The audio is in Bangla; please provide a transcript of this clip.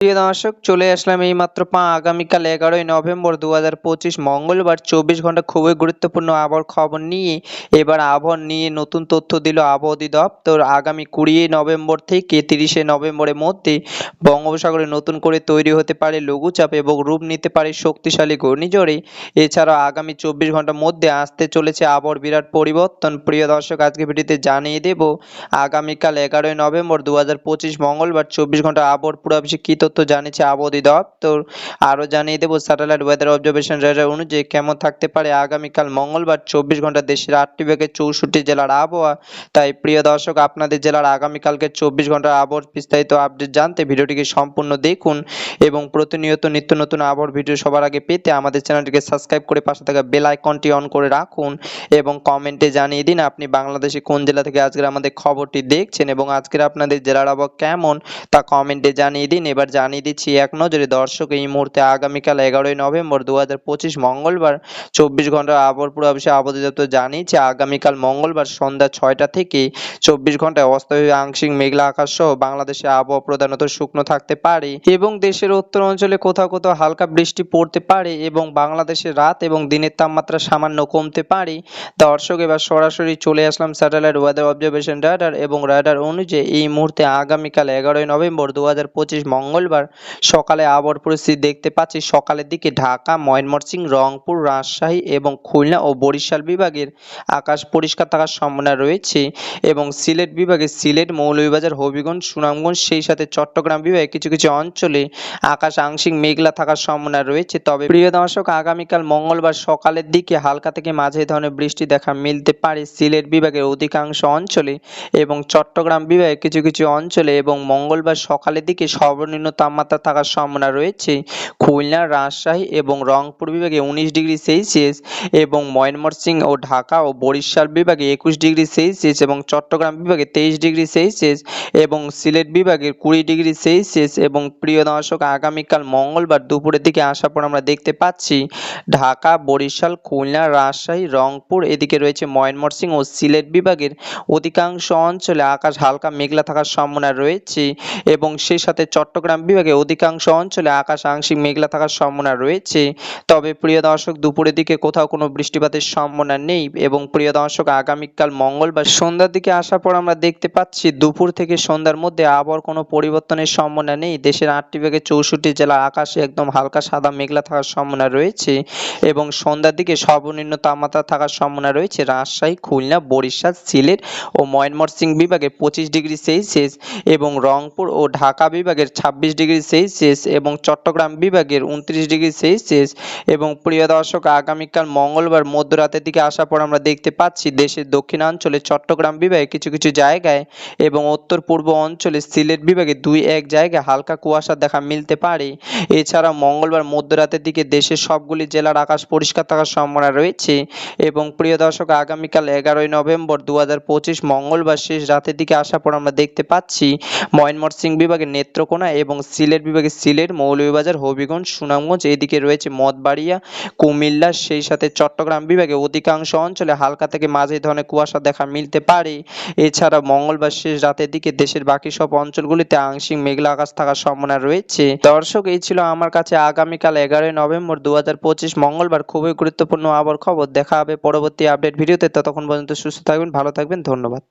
প্রিয় দর্শক, চলে আসলাম এই মাত্র পা আগামীকাল এগারোই নভেম্বর দু হাজার পঁচিশ মঙ্গলবার চব্বিশ ঘণ্টা খুবই গুরুত্বপূর্ণ আবহাওয়ার খবর নিয়ে এবার আবহাওয়া নিয়ে নতুন তথ্য দিল আবহাওয়া অধিদপ্তর। আগামী কুড়ি নভেম্বর থেকে তিরিশে নভেম্বরের মধ্যে বঙ্গোপসাগরে নতুন করে তৈরি হতে পারে লঘুচাপ এবং রূপ নিতে পারে শক্তিশালী ঘূর্ণিঝড়ে। এছাড়াও আগামী চব্বিশ ঘণ্টার মধ্যে আসতে চলেছে আবহাওয়ার বিরাট পরিবর্তন। প্রিয় দর্শক, আজকে ভিডিওতে জানিয়ে দেব, আগামীকাল এগারোই নভেম্বর দু হাজার পঁচিশ মঙ্গলবার চব্বিশ ঘণ্টা আবহাওয়ার পুরোপুরি কী তথ্য জানিয়েছে আবহাওয়া অধিদপ্তর আরও জানিয়ে দেবো, স্যাটেলাইট ওয়েদার অবজারভেশন রেডার অনুযায়ী কেমন থাকতে পারে আগামীকাল মঙ্গলবার চব্বিশ ঘণ্টা দেশের আটটি বিভাগের চৌষট্টি জেলার আবহাওয়া। তাই প্রিয় দর্শক, আপনাদের জেলার আগামীকালকে চব্বিশ ঘণ্টার আবহাওয়ার বিস্তারিত আপডেট জানতে ভিডিওটিকে সম্পূর্ণ দেখুন এবং প্রতিনিয়ত নিত্য নতুন আবহাওয়ার ভিডিও সবার আগে পেতে আমাদের চ্যানেলটিকে সাবস্ক্রাইব করে পাশে থাকা বেল আইকনটি অন করে রাখুন এবং কমেন্টে জানিয়ে দিন আপনি বাংলাদেশে কোন জেলা থেকে আজকের আমাদের খবরটি দেখছেন এবং আজকের আপনাদের জেলার আবহাওয়া কেমন তা কমেন্টে জানিয়ে দিন। এবার জানিয়ে দিচ্ছি এক নজরে, দর্শক, এই মুহূর্তে আগামীকাল এগারোই নভেম্বর দু হাজার পঁচিশ মঙ্গলবার চব্বিশ ঘণ্টা আবহাওয়ার পূর্বাভাসে আবহাওয়া দপ্তর জানিয়েছে, আগামীকাল মঙ্গলবার সন্ধ্যা ছয়টা থেকে চব্বিশ ঘন্টায় অস্থায়ী আংশিক মেঘলা আকাশ সহ বাংলাদেশে আবহাওয়া প্রধানত শুকনো থাকতে পারে এবং দেশের উত্তর অঞ্চলে কোথাও কোথাও হালকা বৃষ্টি পড়তে পারে এবং বাংলাদেশের রাত এবং দিনের তাপমাত্রা সামান্য কমতে পারে। দর্শক, এবার সরাসরি চলে আসলাম স্যাটেলাইট ওয়েদার অবজারভেশন রাডার এবং রাডার অনুযায়ী এই মুহূর্তে আগামীকাল এগারোই নভেম্বর দু পঁচিশ মঙ্গলবার সকালে আবহাওয়ার পরিস্থিতি দেখতে পাচ্ছি। সকালের দিকে ঢাকা, ময়মনসিংহ, রংপুর, রাজশাহী এবং খুলনা ও বরিশাল বিভাগের আকাশ পরিষ্কার থাকার সম্ভাবনা রয়েছে এবং সিলেট বিভাগে সিলেট, মৌলভীবাজার, হবিগঞ্জ, সুনামগঞ্জ সেই সাথে চট্টগ্রাম বিভাগে কিছু কিছু অঞ্চলে আকাশ আংশিক মেঘলা থাকার সম্ভাবনা রয়েছে। তবে প্রিয় দর্শক, আগামীকাল মঙ্গলবার সকালের দিকে হালকা থেকে মাঝে ধরনের বৃষ্টি দেখা মিলতে পারে সিলেট বিভাগের অধিকাংশ অঞ্চলে এবং চট্টগ্রাম বিভাগে কিছু কিছু অঞ্চলে এবং মঙ্গলবার সকালের দিকে সর্বনিম্ন তাপমাত্রা থাকার সম্ভাবনা রয়েছে। খুলনা, রাজশাহী এবং রংপুর বিভাগে উনিশ ডিগ্রি সেলসিয়াস এবং ময়মনসিংহ ও ঢাকা ও বরিশাল বিভাগে একুশ ডিগ্রি সেলসিয়াস এবং চট্টগ্রাম বিভাগে তেইশ ডিগ্রি সেলসিয়াস এবং সিলেট বিভাগের কুড়ি ডিগ্রি সেলসিয়াস এবং প্রিয় দর্শক, আগামীকাল মঙ্গলবার দুপুরের দিকে আসার পর আমরা দেখতে পাচ্ছি ঢাকা, বরিশাল, খুলনা, রাজশাহী, রংপুর এদিকে রয়েছে ময়মনসিংহ ও সিলেট বিভাগের অধিকাংশ অঞ্চলে আকাশ হালকা মেঘলা থাকার সম্ভাবনা রয়েছে এবং সেই সাথে চট্টগ্রাম বিভাগে অধিকাংশ অঞ্চলে আকাশ আংশিক মেঘলা থাকার সম্ভাবনা রয়েছে। তবে প্রিয় দর্শক, দুপুরের দিকে কোথাও কোনো বৃষ্টিপাতের সম্ভাবনা নেই এবং প্রিয় দর্শক, আগামীকাল মঙ্গলবার সন্ধ্যার দিকে আসার পর আমরা দেখতে পাচ্ছি দুপুর থেকে সন্ধ্যার মধ্যে আবহাওয়ার কোনো পরিবর্তনের সম্ভাবনা নেই। দেশের আটটি বিভাগে চৌষট্টি জেলা আকাশে একদম হালকা সাদা মেঘলা থাকার সম্ভাবনা রয়েছে এবং সন্ধ্যার দিকে সর্বনিম্ন তাপমাত্রা থাকার সম্ভাবনা রয়েছে রাজশাহী, খুলনা, বরিশাল, সিলেট ও ময়মনসিংহ বিভাগে পঁচিশ ডিগ্রি সেলসিয়াস এবং রংপুর ও ঢাকা বিভাগের ছাব্বিশ ডিগ্রি সেলসিয়াস এবং চট্টগ্রাম বিভাগের উনত্রিশ ডিগ্রি সেলসিয়াস এবং প্রিয় দর্শক, আগামীকাল মঙ্গলবার মধ্যরাতের দিকে আসার পর আমরা দেখতে পাচ্ছি দেশের দক্ষিণাঞ্চলে চট্টগ্রাম বিভাগে কিছু কিছু জায়গায় এবং উত্তর পূর্ব অঞ্চলে সিলেট বিভাগে দুই এক জায়গায় হালকা কুয়াশা দেখা মিলতে পারে। এছাড়া মঙ্গলবার মধ্যরাতের দিকে দেশের সবগুলি জেলার আকাশ পরিষ্কার থাকার সম্ভাবনা রয়েছে এবং প্রিয় দর্শক, আগামীকাল এগারোই নভেম্বর দু হাজার পঁচিশ মঙ্গলবার শেষ রাতের দিকে আসার পর আমরা দেখতে পাচ্ছি ময়মনসিংহ বিভাগের নেত্রকোনা এবং সিলেট বিভাগে সিলেট, মৌলভীবাজার, হবিগঞ্জ, সুনামগঞ্জ, এদিকে রয়েছে মঠবাড়িয়া কুমিল্লা, সেই সাথে চট্টগ্রাম বিভাগে অধিকাংশ অঞ্চলে হালকা থেকে মাঝে ধরনের কুয়াশা দেখা মিলতে পারে। এছাড়া মঙ্গলবার শেষ রাতের দিকে দেশের বাকি সব অঞ্চলগুলিতে আংশিক মেঘলা আকাশ থাকার সম্ভাবনা রয়েছে। দর্শক, এই ছিল আমার কাছে আগামীকাল এগারোই নভেম্বর দু হাজার পঁচিশ মঙ্গলবার। খুবই গুরুত্বপূর্ণ আবার খবর। দেখা হবে পরবর্তী আপডেট ভিডিওতে। ততক্ষণ পর্যন্ত সুস্থ থাকবেন, ভালো থাকবেন, ধন্যবাদ।